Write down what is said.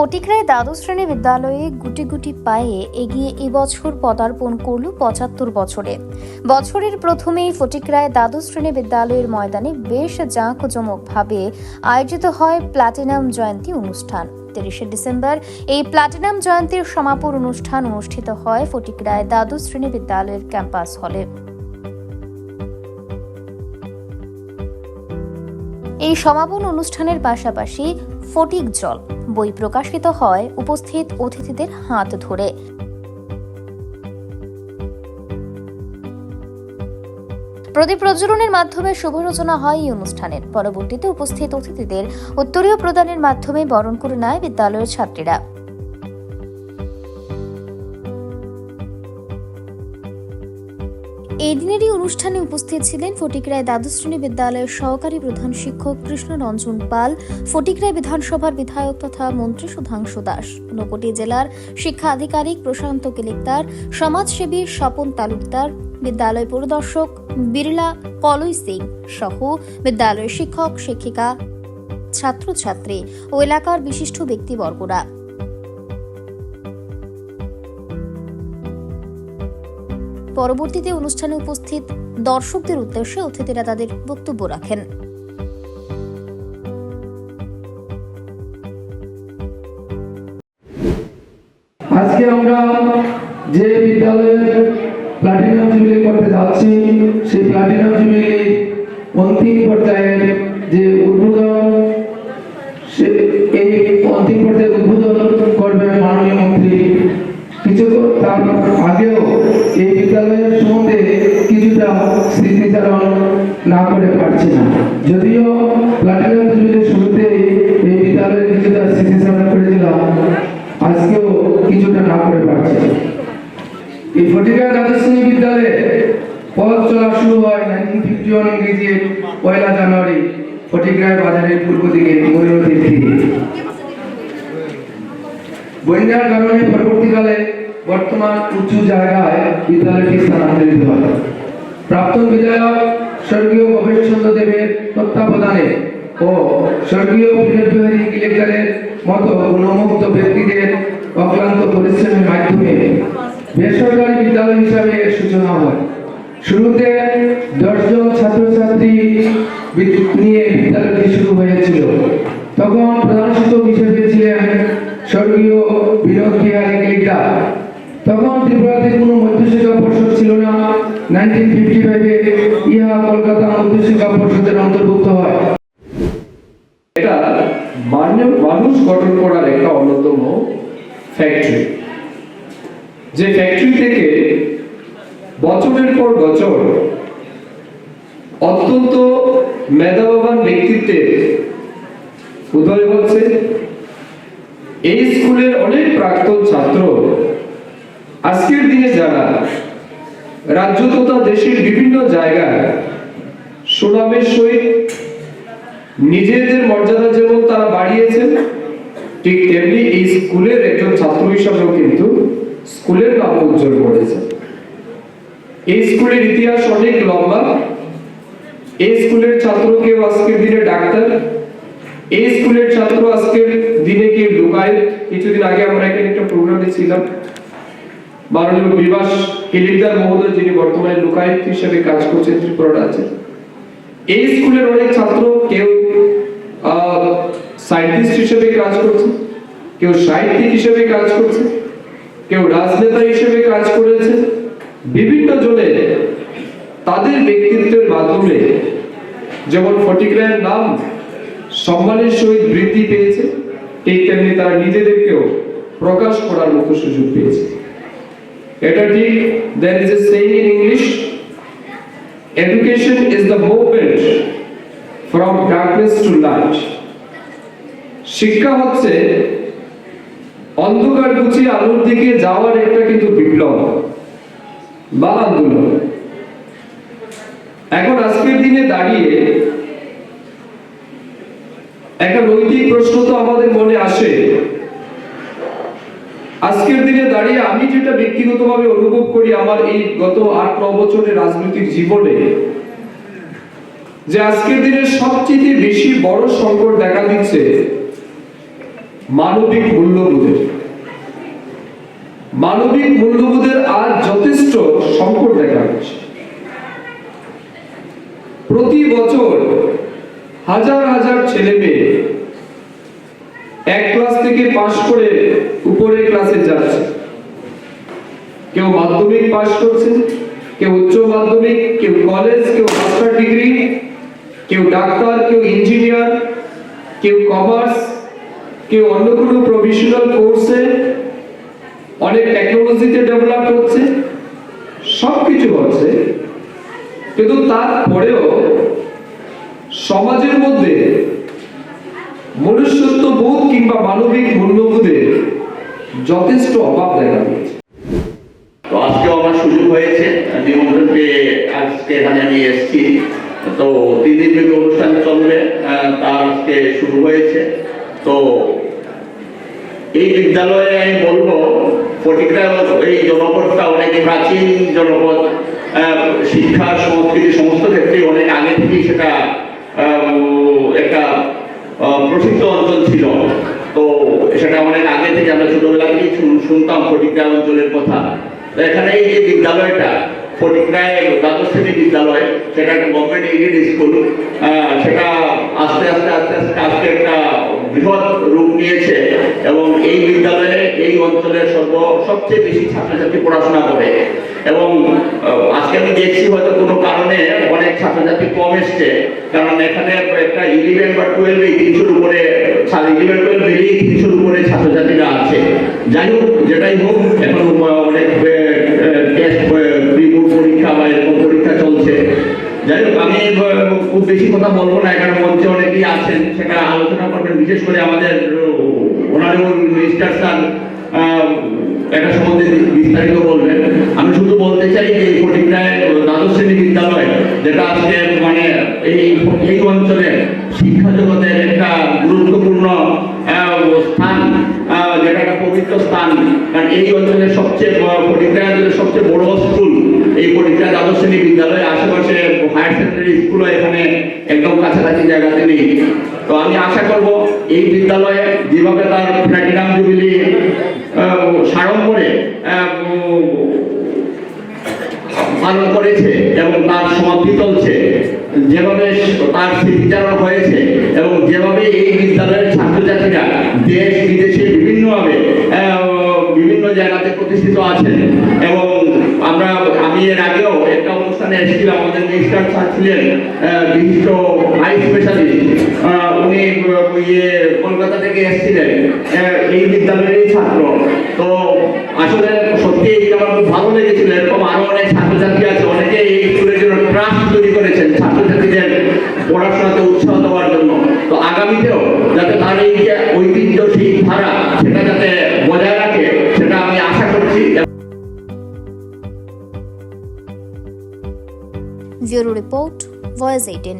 ফটিকরায় দ্বাদশ শ্রেণি বিদ্যালয়ে গুটি গুটি পায়ে এগিয়ে এবছর পদার্পণ করল পঁচাত্তর বছরে। বছরের প্রথমেই ফটিকরায় দ্বাদশ শ্রেণি বিদ্যালয়ের ময়দানে বেশ জাঁকজমকভাবে আয়োজিত হয় প্লাটিনাম জয়ন্তী অনুষ্ঠান। তিরিশে ডিসেম্বর এই প্লাটিনাম জয়ন্তীর সমাপন অনুষ্ঠান অনুষ্ঠিত হয় ফটিকরায় দ্বাদশ শ্রেণি বিদ্যালয়ের ক্যাম্পাস হলে। এই সমাপন অনুষ্ঠানের পাশাপাশি ফটিক জল। বই প্রকাশিত হয় উপস্থিত অতিথিদের হাত ধরে। প্রদীপ প্রজ্বলনের মাধ্যমে শুভ রচনা হয় এই অনুষ্ঠানের। পরবর্তীতে উপস্থিত অতিথিদের উত্তরীয় প্রদানের মাধ্যমে বরণ করে নেয় বিদ্যালয়ের ছাত্রীরা। এই দিনেরই অনুষ্ঠানে উপস্থিত ছিলেন ফটিকরায় দ্বাদশ শ্রেণি বিদ্যালয়ের সহকারী প্রধান শিক্ষক কৃষ্ণ রঞ্জন পাল, ফটিকরায় বিধানসভার বিধায়ক তথা মন্ত্রী সুধাংশু দাস ঊনকোটি জেলার শিক্ষা আধিকারিক প্রশান্ত কেলেকদার, সমাজসেবী স্বপন তালুকদার, বিদ্যালয় পরিদর্শক বিরলা কলই সিং সহ বিদ্যালয়ের শিক্ষক, শিক্ষিকা, ছাত্রছাত্রী ও এলাকার বিশিষ্ট ব্যক্তিবর্গরা। পরবর্তীতে অনুষ্ঠানে উপস্থিত দর্শকদের উদ্দেশ্যে অতিথিরা তাদের বক্তব্য রাখেন। আজকে আমরা যে বিদ্যালয়ের প্লাটিনাম জুবিলি করতে যাচ্ছি, সেই প্লাটিনাম জুবিলি অন্তিম পর্যায়ের যে উদ্বোধন এই অন্তিম পর্যায়ে উদ্বোধন করবেন মাননীয় মন্ত্রী। কিছু তার আগেও এই বিদ্যালয়ের সম্বন্ধে কিছুটা স্মৃতিচারণ না করে পারছি না। যদিও প্লাটিনাম জুবিলির শুরুতে এই বিদ্যালয়ে কিছুটা স্মৃতিচারণ করেছিলাম, আজকেও কিছুটা না করে পারছি। এই ফটিকা দ্বাদশ বিদ্যালয়ে পথ চলা শুরু হয় নাইনটিন ফিফটি ওয়ান ইংরেজির পয়লা জানুয়ারি ফটিকরায় বাজারের পূর্ব দিকে ময়ূরতীর তীরে। বন্যার কারণে পরবর্তীকালে বর্তমান উঁচু জায়গায় বিদ্যালয়টি স্থানান্তরিত হয়। প্রাক্তন বিধায়ক স্বর্গীয় ভবেশ চন্দ্র দেবের তত্ত্বাবধানে ও স্বর্গীয় মতো গুণমুক্ত ব্যক্তিদের অক্লান্ত পরিশ্রমের মাধ্যমে বেসরকারি বিদ্যালয় হিসাবে এর সূচনা হয়। শুরুতে দশজন ছাত্রছাত্রী নিয়ে বিদ্যালয়টি শুরু হয়েছিল। তখন প্রধান শিক্ষক হিসেবে ছিলেন স্বর্গীয় বিনোদ বিহারী গিলিকা তখন ত্রিপুরাতে কোনো মধ্যশিক্ষা পর্ষদ ছিল না এটা মানুষ গঠন করার একটা অন্যতম ফ্যাক্টরি যে ফ্যাক্টরি থেকে বছরের পর বছর অত্যন্ত মেধাবান ব্যক্তিত্বের উদয় হচ্ছে। এই স্কুলের অনেক প্রাক্তন ছাত্র আজকের দিনে যারা রাজ্য তথা দেশের বিভিন্ন জায়গায় সুনামের সহিত নিজেদের মর্যাদা যেমন তারা বাড়িয়েছেন, ঠিক তেমনি এই স্কুলের একজন ছাত্র হিসাবেও কিন্তু স্কুলের নাম উজ্জ্বল করেছে। এই স্কুলের ইতিহাস অনেক লম্বা। এই স্কুলের ছাত্র কেউ আজকের দিনে ডাক্তার, এই স্কুলের ছাত্র আজকের দিনে কেউ লুকায়ত। কিছুদিন আগে আমরা এখানে একটা প্রোগ্রামে ছিলাম। মাননীয় বিবাস কিলিদার মহোদয়, যিনি বর্তমানে লুকায়ত হিসেবে কাজ করছেন ত্রিপুরা রাজ্যে। এই স্কুলের অনেক ছাত্র, কেউ সায়েন্টিস্ট হিসেবে কাজ করছে, কেউ সাহিত্যিক হিসেবে কাজ করছে, কেউ রাজনেতা হিসেবে কাজ করেছে। বিভিন্ন জনে তাদের ব্যক্তিত্বের মাধ্যমে যেমন ফটিকরায়ের নাম সম্মানের সহিত বৃদ্ধি পেয়েছে, ঠিক তেমনি তারা নিজেদেরকেও প্রকাশ করার মতো সুযোগ পেয়েছে। এটা ঠিক there is a saying in English Education is the movement from darkness to light. শিক্ষা হচ্ছে অন্ধকার গুছিয়ে আলোর দিকে যাওয়ার একটা কিন্তু বিপ্লব, বা আন্দোলন এখন আজকের দিনে দাঁড়িয়ে একটা নৈতিক প্রশ্ন তো আমাদের মনে আসে আজকের দিনে দাঁড়িয়ে আমি যেটা ব্যক্তিগতভাবে অনুভব করি আমার এই গত আট, ন বছরের রাজনৈতিক জীবনে, যে আজকের দিনে সবচেয়ে বেশি বড় সংকট দেখা দিচ্ছে মানবিক মূল্যবোধের। মানবিক মূল্যবোধের আজ যথেষ্ট সংকট দেখা যাচ্ছে প্রতি বছর হাজার হাজার ছেলে মেয়ে এক ক্লাস থেকে পাশ করে উপরের ক্লাসে যাচ্ছে। কেউ মাধ্যমিক পাশ করছে, কেউ উচ্চ মাধ্যমিক, কেউ কলেজ কেউ মাস্টার ডিগ্রি কেউ ডাক্তার, কেউ ইঞ্জিনিয়ার কেউ কমার্স কেউ অন্য কোনো প্রফেশনাল কোর্সে অনেক টেকনোলজিতে ডেভেলপ হচ্ছে সব কিছু হচ্ছে। কিন্তু তারপরেও সমাজের মধ্যে মনুষ্যত্ব বোধ কিংবা মানবিক মূল্যবোধের যথেষ্ট অভাব দেখা দিয়েছে তো আজকেও আমার সুযোগ হয়েছে। নিমন্ত্রণ আজকে এখানে আমি এসেছি। তো তিন দিন ব্যাপী অনুষ্ঠান চলবে তার আজকে শুরু হয়েছে। তো এই বিদ্যালয়ে আমি বলব ফটিকরা এই জনপদটা অনেক প্রাচীন জনপদ শিক্ষা, সংস্কৃতি, সমস্ত ক্ষেত্রে অনেক আগে থেকেই সেটা একটা প্রসিদ্ধ অঞ্চল ছিল। তো সেটা অনেক আগে থেকে আমরা ছোটবেলা থেকেই শুনতাম ফটিকরা অঞ্চলের কথা। এখানে এই যে বিদ্যালয়টা, ফটিকরায় দ্বাদশ শ্রেণি বিদ্যালয়, সেটা একটা গভর্নমেন্ট এইডেড স্কুল সেটা আস্তে আস্তে আস্তে আস্তে আজকে একটা বৃহৎ রূপ নিয়েছে এবং এই বিদ্যালয়ে এই অঞ্চলের সর্ব, সবচেয়ে বেশি ছাত্রছাত্রী পড়াশোনা করে। এবং আজকে আমি দেখছি হয়তো কোনো কারণে কম এসছে, কারণ এখানে একটা ইলেভেন বা টুয়েলভে তিনশোর উপরে ইলেভেন টুয়েলভ মিলিয়ে উপরে ছাত্রছাত্রীরা আছে। যাই হোক, যেটাই হোক, এখন অনেক টেস্ট প্রি পরীক্ষা বা এরকম পরীক্ষা চলছে। যাই হোক, আমি খুব বেশি কথা বলব না, এখানে মঞ্চে অনেকেই আছেন, সেটা আলোচনা করবেন, বিশেষ করে আমাদের অনারেবল মিনিস্টার স্যার এটা সম্বন্ধে বিস্তারিত বলবেন। আমি শুধু বলতে চাই যে এই ফটিকরায় দ্বাদশ শ্রেণি বিদ্যালয় যেটা আজকে মানে এই এই অঞ্চলে শিক্ষা জগতের একটা গুরুত্বপূর্ণ স্থান যেটা একটা পবিত্র স্থান। কারণ এই অঞ্চলের সবচেয়ে ফটিকরা অঞ্চলের সবচেয়ে বড় স্কুল এই ফটিকরা দ্বাদশ শ্রেণি বিদ্যালয়। আশেপাশে হায়ার সেকেন্ডারি স্কুলও এখানে একদম কাছাকাছি জায়গাতে নেই। তো আমি আশা করব এই বিদ্যালয়ে যেভাবে তার প্ল্যাটিনাম জুবিলি পালন করেছে এবং তার সমাপ্তি চলছে। যেভাবে তার স্মৃতিচারণ হয়েছে এবং যেভাবে এই বিদ্যালয়ের ছাত্রছাত্রীরা দেশ, বিদেশে বিভিন্নভাবে বিভিন্ন জায়গাতে প্রতিষ্ঠিত আছেন। এবং আমরা, আমি এর আগেও একটা অনুষ্ঠানে এসেছিলাম আমাদের মিনিস্টার স্যার ছিলেন বিশিষ্ট হাই স্পেশালিস্ট উনি ইয়ে কলকাতা থেকে এসেছিলেন এই বিদ্যালয়েরই ছাত্র। তো আসলে সত্যি এটা আমার খুব ভালো লেগেছিল, এরকম আরও অনেক ছাত্রছাত্রী আছে, অনেকে এই স্কুলের জন্য ট্রাস্ট তৈরি করেছেন ছাত্রছাত্রীদের পড়াশোনাতে উৎসাহ দেওয়ার জন্য। তো আগামীতেও যাতে তার এই ঐতিহ্য সেই ब्यूरो रिपोर्ट वॉइस एटीन